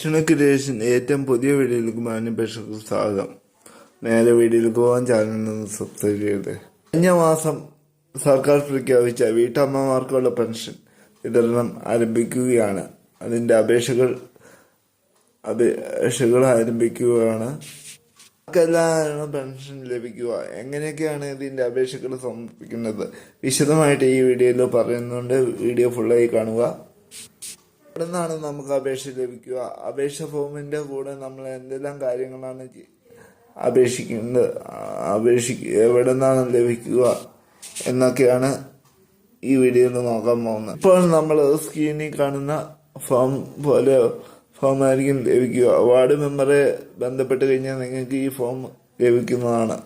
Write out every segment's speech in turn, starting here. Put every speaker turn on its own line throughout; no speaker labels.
ക്ഷണക്രിയേഷൻ ഏറ്റവും പുതിയ വീഡിയോയിലേക്ക് മാന്യപേക്ഷകർക്ക് സ്വാഗതം. നേരെ വീഡിയോയിലേക്ക് പോകാൻ ചാനലിൽ സബ്സ്ക്രൈബ് ചെയ്ത് കഴിഞ്ഞ മാസം സർക്കാർ പ്രഖ്യാപിച്ച വീട്ടമ്മമാർക്കുള്ള പെൻഷൻ വിതരണം ആരംഭിക്കുകയാണ്. അതിന്റെ അപേക്ഷകൾ അപേക്ഷകൾ ആരംഭിക്കുകയാണ്. ആർക്കെല്ലാമാണ് പെൻഷൻ ലഭിക്കുക? എങ്ങനെയൊക്കെയാണ് ഇതിന്റെ അപേക്ഷകൾ സമർപ്പിക്കുന്നത്? വിശദമായിട്ട് ഈ വീഡിയോയിൽ പറയുന്നുണ്ട്. വീഡിയോ ഫുള്ളായി കാണുക. എവിടെ നമുക്ക് അപേക്ഷ ലഭിക്കുക? അപേക്ഷ ഫോമിന്റെ കൂടെ നമ്മൾ എന്തെല്ലാം കാര്യങ്ങളാണ് അപേക്ഷിക്കുന്നത്? അപേക്ഷിക്ക എവിടെ നിന്നാണ് ലഭിക്കുക എന്നൊക്കെയാണ് ഈ വീഡിയോയിൽ നോക്കാൻ പോകുന്നത്. ഇപ്പോൾ നമ്മൾ സ്ക്രീനിൽ കാണുന്ന ഫോം പോലെ ഫോം ആയിരിക്കും ലഭിക്കുക. വാർഡ് മെമ്പറെ ബന്ധപ്പെട്ട് കഴിഞ്ഞാൽ നിങ്ങൾക്ക് ഈ ഫോം ലഭിക്കുന്നതാണ്.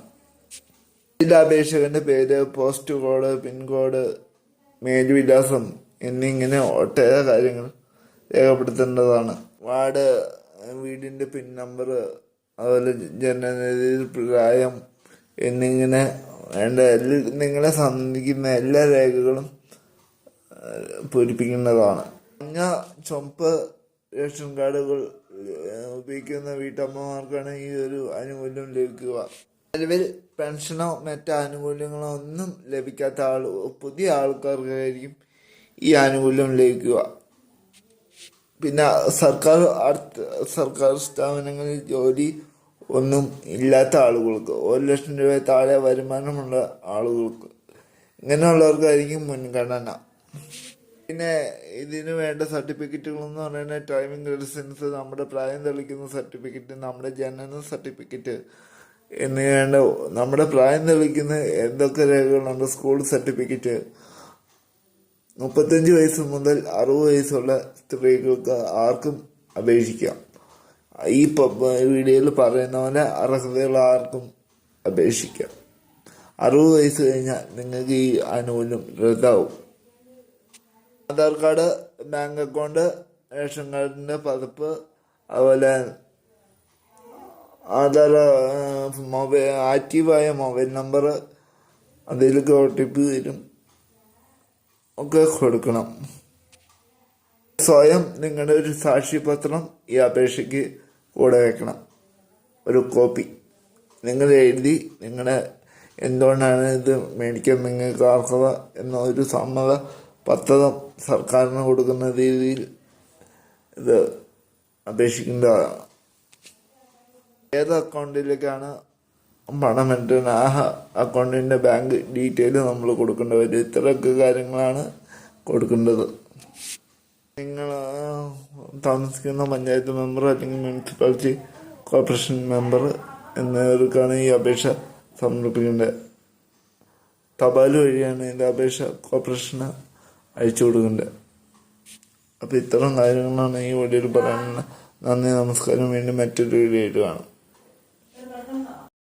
ഇതിൽ അപേക്ഷകന്റെ പേര് പോസ്റ്റ് കോഡ് പിൻകോഡ് മേൽവിലാസം എന്നിങ്ങനെ ഒട്ടേറെ കാര്യങ്ങൾ രേഖപ്പെടുത്തേണ്ടതാണ്. വാർഡ് വീടിന്റെ പിൻ നമ്പർ അതുപോലെ ജനനതീയ പ്രായം എന്നിങ്ങനെ വേണ്ട നിങ്ങളെ സംബന്ധിക്കുന്ന എല്ലാ രേഖകളും പൂരിപ്പിക്കേണ്ടതാണ് മഞ്ഞ ചുമപ്പ് റേഷൻ കാർഡുകൾ ഉപയോഗിക്കുന്ന വീട്ടമ്മമാർക്കാണ് ഈ ഒരു ആനുകൂല്യം ലഭിക്കുക. നിലവിൽ പെൻഷനോ മറ്റ് ആനുകൂല്യങ്ങളോ ഒന്നും ലഭിക്കാത്ത ആൾ പുതിയ ആൾക്കാർക്കായിരിക്കും ഈ ആനുകൂല്യം ലഭിക്കുക. പിന്നെ സർക്കാർ സർക്കാർ സ്ഥാപനങ്ങളിൽ ജോലി ഒന്നും ഇല്ലാത്ത ആളുകൾക്ക് ഒരു ലക്ഷം രൂപ താഴെ വരുമാനമുള്ള ആളുകൾക്ക് ഇങ്ങനെയുള്ളവർക്കായിരിക്കും മുൻഗണന. പിന്നെ ഇതിന് വേണ്ട സർട്ടിഫിക്കറ്റുകൾ എന്ന് പറയുന്നത് ഡ്രൈവിംഗ് ലൈസൻസ് നമ്മുടെ പ്രായം തെളിക്കുന്ന സർട്ടിഫിക്കറ്റ് നമ്മുടെ ജനന സർട്ടിഫിക്കറ്റ് എന്നിവ നമ്മുടെ പ്രായം തെളിക്കുന്ന എന്തൊക്കെ രേഖകളുണ്ട് സ്കൂൾ സർട്ടിഫിക്കറ്റ് മുപ്പത്തഞ്ച് വയസ്സ് മുതൽ അറുപത് വയസ്സുള്ള സ്ത്രീകൾക്ക് ആർക്കും അപേക്ഷിക്കാം. ഈ വീഡിയോയിൽ പറയുന്ന പോലെ അർഹതയുള്ള ആർക്കും അപേക്ഷിക്കാം. അറുപത് വയസ്സ് കഴിഞ്ഞാൽ നിങ്ങൾക്ക് ഈ ആനുകൂല്യം റദ്ദാവും Aadhaar card bank account ration കാർഡിന്റെ പതിപ്പ് അതുപോലെ ആധാർ മൊബൈൽ ആക്റ്റീവായ മൊബൈൽ നമ്പർ അതിലേക്ക് ഒ ടി പി വരും. ഒക്കെ കൊടുക്കണം. സ്വയം നിങ്ങളുടെ ഒരു സാക്ഷിപത്രം ഈ അപേക്ഷയ്ക്ക് കൂടെ വെക്കണം. ഒരു കോപ്പി. നിങ്ങൾ എഴുതി നിങ്ങളുടെ എന്തുകൊണ്ടാണ് ഇത് മേടിക്കാൻ നിങ്ങൾക്ക് അർഹത എന്ന ഒരു സമ്മത പത്രം സർക്കാരിന് കൊടുക്കുന്ന രീതിയിൽ ഇത് അപേക്ഷിക്കേണ്ടതാണ്. ഏത് അക്കൗണ്ടിലേക്കാണ് പണം ഇട്ടുന്ന ആ അക്കൗണ്ടിന്റെ ബാങ്ക് ഡീറ്റെയിൽ നമ്മൾ കൊടുക്കേണ്ടി വരും. ഇത്രയൊക്കെ കാര്യങ്ങളാണ് കൊടുക്കേണ്ടത്. നിങ്ങൾ താമസിക്കുന്ന പഞ്ചായത്ത് മെമ്പർ അല്ലെങ്കിൽ മുനിസിപ്പാലിറ്റി കോർപ്പറേഷൻ മെമ്പർ എന്നിവർക്കാണ് ഈ അപേക്ഷ സമർപ്പിക്കേണ്ടത്. തപാൽ വഴിയാണ് ഇതിന്റെ അപേക്ഷ കോർപ്പറേഷന് അയച്ചു കൊടുക്കേണ്ടത്. അപ്പോൾ ഇത്തരം കാര്യങ്ങളാണ് ഈ വീഡിയോയിൽ പറയാനുള്ള നന്ദി നമസ്കാരം. വീണ്ടും മറ്റൊരു വീഡിയോയിൽ കാണാം.